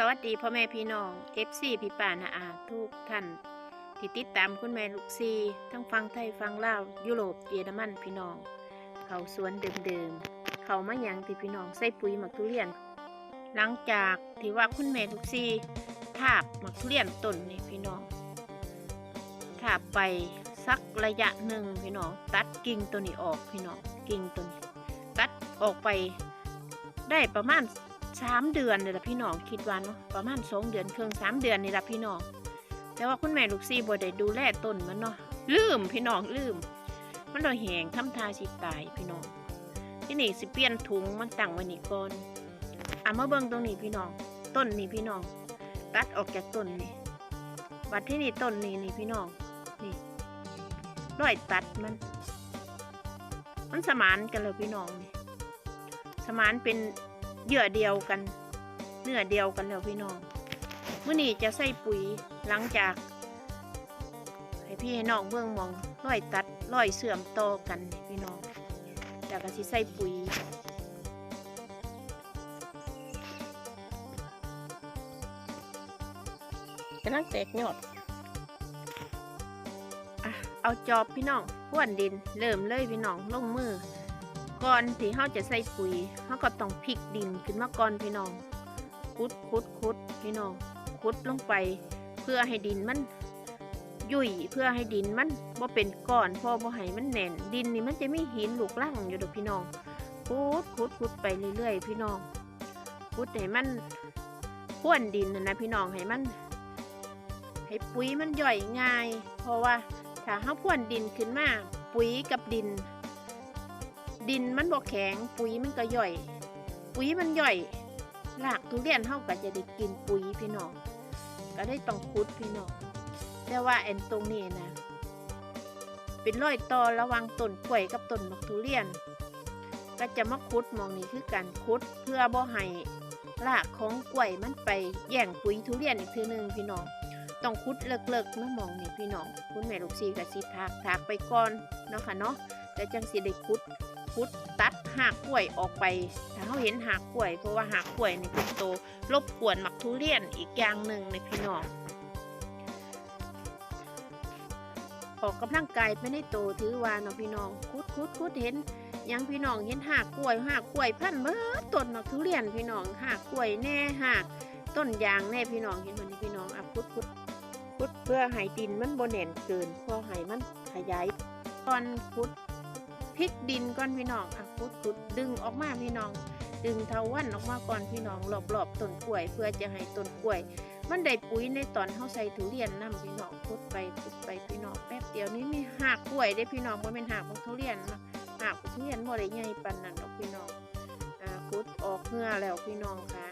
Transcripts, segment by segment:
สวัสดีพ่อแม่พี่น้อง FC พี่ป่านาอาทุกท่านที่ติดตามคุณแม่ลูกซีทั้งฟังไทยฟังลาวยุโรปเยอรมันพี่น้อง เขาสวนเดิมๆเขามาหยังที่พี่น้องใส่ปุ๋ยหมักทุเรียน หลังจากที่ว่าคุณแม่ลูกซีทาบหมักทุเรียนต้นนี่พี่น้องทาบไปสักระยะหนึ่งพี่น้อง ตัดกิ่งตัวนี้ออกพี่น้องกิ่งตัวนี้ตัดออกไปได้ประมาณ สามเดือนเลยละพี่น้องคิดว่าเนาะประมาณสองเดือนครึ่งสามเดือนนี่ละพี่น้องแต่ว่าคุณแม่ลูกซีบ่ได้ดูแลต้นมันเนาะลืมพี่น้องลืม มันโดยแหงทำทาสิตายพี่น้องที่นี่สิเปลี่ยนถุงมันตั้งไว้นี่ก่อนอะมาเบิ่งตรงนี้พี่น้อง ต้นนี่พี่น้อง ตัดออกจากต้นนี่บัดที่นี่ต้นนี่นี่พี่น้องนี่ร้อยตัดมัน มันสมานกันเลยพี่น้องนี่สมานเป็น เหยื่อเดียวกันเนื้อเดียวกันแล้วพี่น้องเมื่อนี้จะใส่ปุ๋ยหลังจาก ให้พี่ให้น้องเบื้องมองร้อยตัดร้อยเสื่อมต่อกันพี่น้องแล้วก็สิใส่ปุ๋ยกำลังแตกยอดอะเอาจอบพี่น้องพ่วนดินเริ่มเลยพี่น้องลงมือ ก่อนที่เราจะใส่ปุ๋ยเราก็ต้องพลิกดินขึ้นมาก่อนพี่น้องคุดคุดคุดพี่น้องคุดลงไป เพื่อให้ดินมันยุ่ยเพื่อให้ดินมันบ่เป็นก้อนพอบ่ให้มันแน่น ดินนี่มันจะมีหินลูกล่างอยู่ดอกพี่น้องคุดคุดคุดไปเรื่อยๆพี่น้องคุดให้มันพ่วนดินนะนะพี่น้องให้มัน ให้ปุ๋ยมันย่อยง่าย เพราะว่าถ้าเราพ่วนดินขึ้นมาปุ๋ยกับดิน ดินมันบ่แข็งปุ๋ยมันก็ย่อย ปุ๋ยมันย่อยรากทุเรียนเฮาก็จะได้กินปุ๋ยพี่น้องก็ได้ต้องคุดพี่น้องแต่ว่าแอนตรงนี้นะเป็นรอยต่อระว่างต้นกล้วยกับต้นมะทุเรียน ก็จะมาคุดมองนี้คือการคุดเพื่อบ่ให้รากของกล้วยมันไปแย่งปุ๋ยทุเรียนอีกทีหนึงพี่น้องต้องคุดเลิกๆนะหมองนี้พี่น้องคุณแม่ลูกซีกับสิทากถากไปก่อนเนาะค่ะเนาะแล้วจังสิได้คุด พุดตัดหากกล้วยออกไป ถ้าเขาเห็นหากกล้วย เพราะว่าหากกล้วยนี่เป็นตัวรบกวนหมักทุเรียนอีกอย่างหนึ่งในพี่น้องออกกำลังกายไม่ได้โตถือว่าเนาะพี่น้องคุดคุดคุดเห็นยังพี่น้องเห็นหากกล้วยหากกล้วยพันเมื่อต้นหมักทุเรียนพี่น้องหากกล้วยแน่หากต้นยางแน่พี่น้องเห็นมันนี่พี่น้องอะคุดคุดคุดเพื่อให้ดินมันโบแน่นเกินพอให้มันขยายตอนคุด พลิกดินก่อนพี่น้องอะขุดขุดดึงออกมาพี่น้อง ดึงเทาวันออกมาก่อนพี่น้องรอบๆต้นกล้วย เพื่อจะให้ต้นกล้วย มันได้ปุ๋ยในตอนเขาใส่ทุเรียนนํพี่น้องขุดไปขุดไปพี่น้องแป๊บเดียวนี้มีหากกล้วยได้พี่น้องบ่เป็นหากของทุเรียนนะหากของทุเรียนบ่ได้ใหญ่ปานนั้นดอกพี่น้องอ่าขุดออกเหงื่อแล้วพี่น้องค่ะ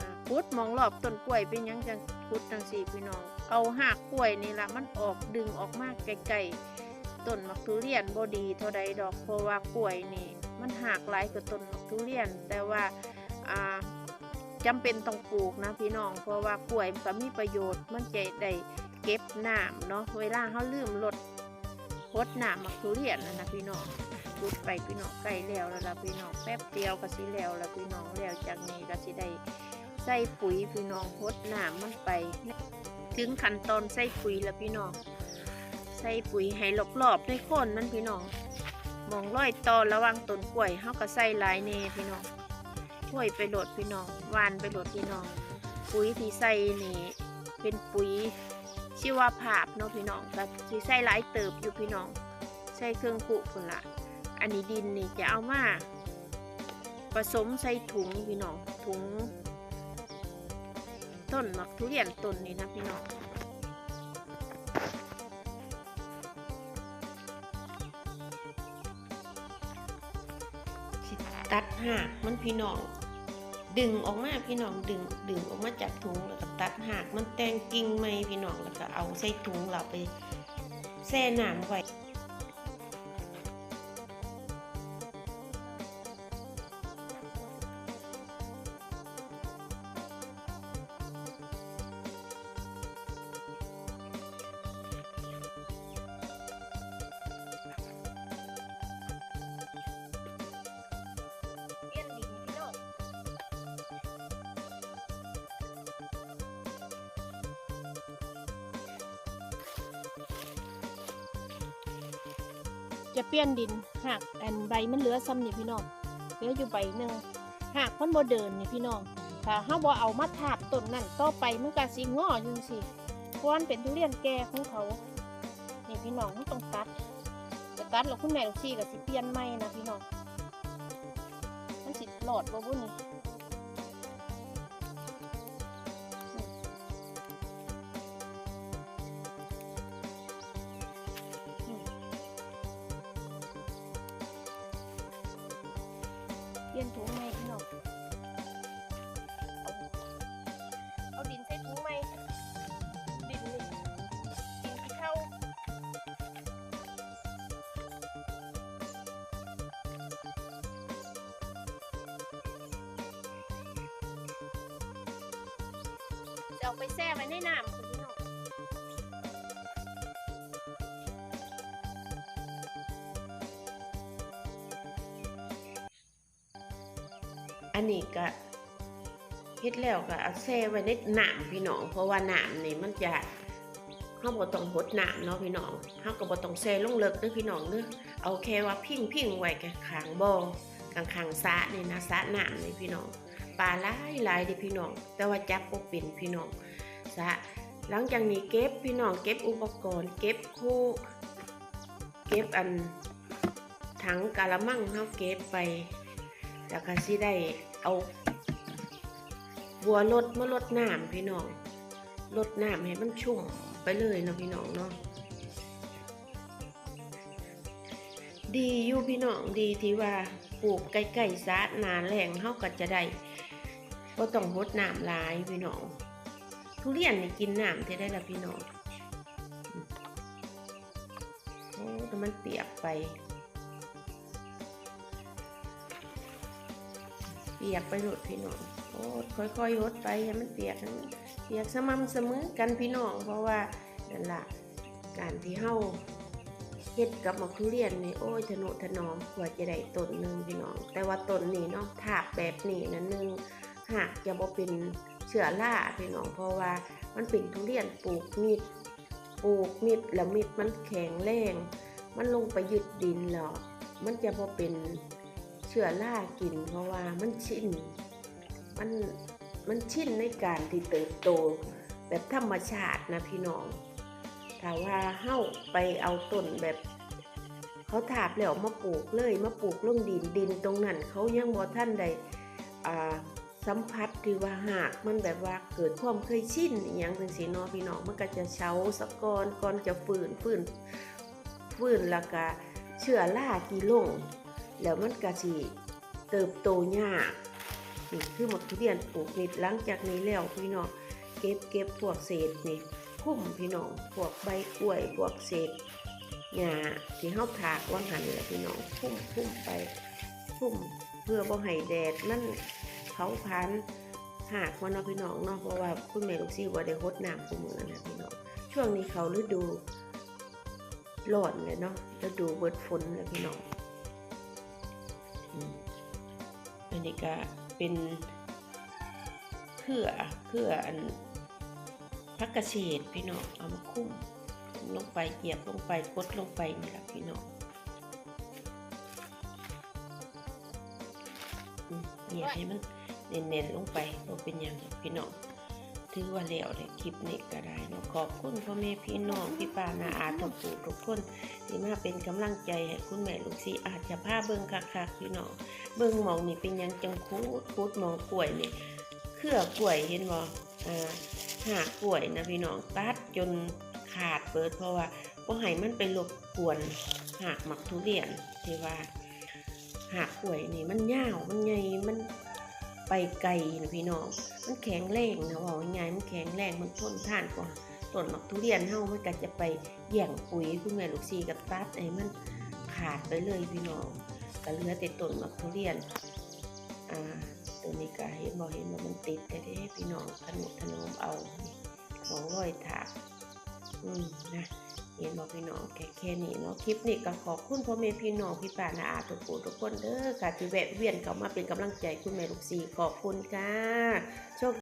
อ่าขุดมองรอบต้นกล้วยเป็นยังจังขุดจังสี่พี่น้อง เอาหากกล้วยนี่ละมันออกดึงออกมาไกลๆ ต้นมักทุเรียนบ่ดีเท่าใดดอกเพราะว่ากล้วยนี่ มันหักหลายกว่าต้นมักทุเรียน แต่ว่าอ่าจำเป็นต้องปลูกนะพี่น้องเพราะว่ากล้วยมันก็มีประโยชน์มันจะได้เก็บน้ำเนาะเวลาเขาลืมลดพดน้ำมักทุเรียนนะนะพี่น้องพูดไปพี่น้องใกล้แล้วแล้วล่ะพี่น้องแป๊บเดียวก็สิแล้วแล้วพี่น้องแล้วจากนี้ก็สิได้ใส่ปุ๋ยพี่น้องพดน้ำมันไป ถึงขั้นตอนใส่ปุ๋ยแล้วพี่น้อง ใส่ปุ๋ยให้รอบๆด้วยโคนมันพี่น้องมองร้อยตอระวังต้นกล้วยเฮาก็ใส่หลายเน่พี่น้องกล้วยไปโหลดพี่น้องวานไปโหลดพี่น้อง ปุ๋ยที่ใส่นี่เป็นปุ๋ยชีวภาพเนาะพี่น้องก็สิใส่หลายเติบอยู่พี่น้อง ใส่เครื่องปุกพุ่นละอันนี้ดินนี่จะเอามาผสมใส่ถุงพี่น้องถุงต้นมักทุเรียนต้นนี้นะพี่น้อง ตัดหากมันพี่น้อง ดึงออกมาพี่น้องดึงดึงออกมาจากถุงแล้วก็ตัดหากมันแตงกิ่งไม้พี่น้องแล้วก็เอาใส่ถุงเราไปแช่น้ำไว้ จะเปลี่ยนดินหากอันใบมันเหลือซ้ำนี่พี่น้องเหลืออยู่ใบหนึ่งหากมันบ่เดินนี่พี่น้องถ้าเฮาบ่เอามาทาบต้นนั่นต่อไปมันก็สิงออยู่สิเพราะว่ามันเป็นทุเรียนแก่ของเขานี่พี่น้องต้องตัดแต่ตัดแล้วคุณแม่ลูกซี่ก็สิเปลี่ยนใหม่นะพี่น้องมันสิหลอดบ่บุนี่ เปลี่ยนถุงใหม่พี่น้องเอาเอาดินใส่ถุงใหม่ดินนี่ดินที่เข้าจะเอาไปแช่ไว้ในน้ำ นนี้ก็เฮ็ดแล้วก็เอาแช่ไว้ในน้ำพี่น้อง เพราะว่าน้ำนี่มันจะเฮาบ่ต้องหดน้ำเนาะพี่น้องเฮาก็บ่ต้องแช่ลงเลิกเด้อพี่น้องเด้อเอาแค่ว่าพิ้งพิ้งไว้ข้างบ่ข้างๆสระนี่นะสะน้ำนี่พี่น้องปลาหลายหลายเดิพี่น้อง แต่ว่าจับบ่เป็นพี่น้องซะหลังจากนี้เก็บพี่น้องเก็บอุปกรณ์ เก็บคู่เก็บอันถังกะละมังเฮาเก็บไปแล้วก็สิได้ เอาบัวรดมาลดน้ำพี่น้องลดน้ำให้มันชุ่มไปเลยนะพี่น้องเนาะดีอยู่พี่น้องดีที่ว่าปลูกใกล้ๆสระนาแหล่งเฮาก็จะได้ก็ต้องรดน้ำลายพี่น้องทุเรียนนี่กินน้ำที่ได้ละพี่น้องโอ้แต่มันเปียกไป ปียกไปหมดพี่น้องโอ้ค่อยๆรดไปให้มันเปียกให้มันเปียกสม่ำเสมอกันพี่น้อง เพราะว่านั่นละการที่เฮาเฮ็ดกับมะทุเรียนนี่โอ้ยถนุถนอมกว่าจะได้ต้นหนึงพี่น้อง แต่ว่าต้นนี้เนาะถากแบบนี้นั่นนึงหากจะบ่เป็นเชื้อราพี่น้อง เพราะว่ามันเป็นทุเรียนปลูกมิดปลูกมิดแล้วมิดมันแข็งแรงมันลงไปยึดดินแล้วมันจะบ่เป็น เชื้อรากิน เพราะว่ามันชินมันมันชินในการที่เติบโตแบบธรรมชาตินะพี่น้องถ้าว่าเฮ้าไปเอาต้นแบบเขาถาบแล้วมาปลูกเลยมาปลูกลงดินดินตรงนั้นเขายังบ่ท่านใดสัมผัสที่ว่าหากมันแบบว่าเกิดความเคยชินอย่างเป็นสีนอพี่น้องมันก็จะเช้าสะกอนก่อนจะฝืนฝืนฝืนแล้วก็เชื้อราที่ลง แล้วมันก็สิเติบโตยากนี่คือหมกทุเรียนปลูกนิดหลังจากนี้แล้วพี่น้องเก็บเก็บพวกเศษนี่พุ่มพี่น้องพวกใบกล้วยพวกเศษหญ้าที่เฮาถากว่างหันแหละพี่น้องพุ่มพุ่มไปพุ่มเพื่อบ่ให้แดดมันเขาพันหากมันเนาะพี่น้องเนาะเพราะว่าคุณแม่ลูกซี่ว่าได้ฮดน้ำกูมือนะพี่น้องช่วงนี้เขาฤดูร้อนเลยเนาะฤดูเบิดฝนเลยพี่น้อง อันนี้ก็เป็นเพื่อเพื่ออันพักกระเฉดพี่น้องเอามาคุ้มลงไปเหยียบลงไปกดลงไปนี่แหละพี่น้องอืมเหยียบให้มันเน้นๆลงไปเราเป็นอย่างพี่น้อง ถือว่าแล้วเลยคลิปนี้ก็ได้เนาะขอบคุณพ่อแม่พี่น้องพี่ป้านาอาทุกผู้ทุกคนที่มาเป็นกำลังใจให้คุณแม่ลูกซีอาจจะพาเบิ่งคักๆพี่น้องเบิ่งมองนี่เป็นยังจังคูดคูดมองกล้วยนี่เครือกล้วยเห็นบ่อ่าหากกล้วยนะพี่น้องตัดจนขาดเบิดเพราะว่าบ่ให้มันไปรบกวนหากหมักทุเรียนที่ว่าหากกล้วยนี่มันยาวมันใหญ่มัน ไปไกลนะพี่น้อง มันแข็งแรงนะว่าง่ายมันแข็งแรงมันทนทานกว่าต้นหมักทุเรียนเฮามันก็จะไปแย่งปุ๋ยคุณแม่ลูกซีกับตัดไอ้มันขาดไปเลยพี่น้องก็เหลือแต่ต้นหมักทุเรียนอ่าตัวนี้ก็เห็นบ่เห็นว่ามันติดแต่เด้พี่น้องขนุถนมเอาของร้อยถากอืมนะ เห็นบอกพี่น้องแค่แค่นี้เนาะคลิปนี้ก็ขอบคุณพ่อแม่พี่น้องพี่ป้านาอาทุกคนทุกคนเด้อค่ะที่แวะเวียนเข้ามาเป็นกำลังใจคุณแม่ลูกซีขอบคุณค่ะโชค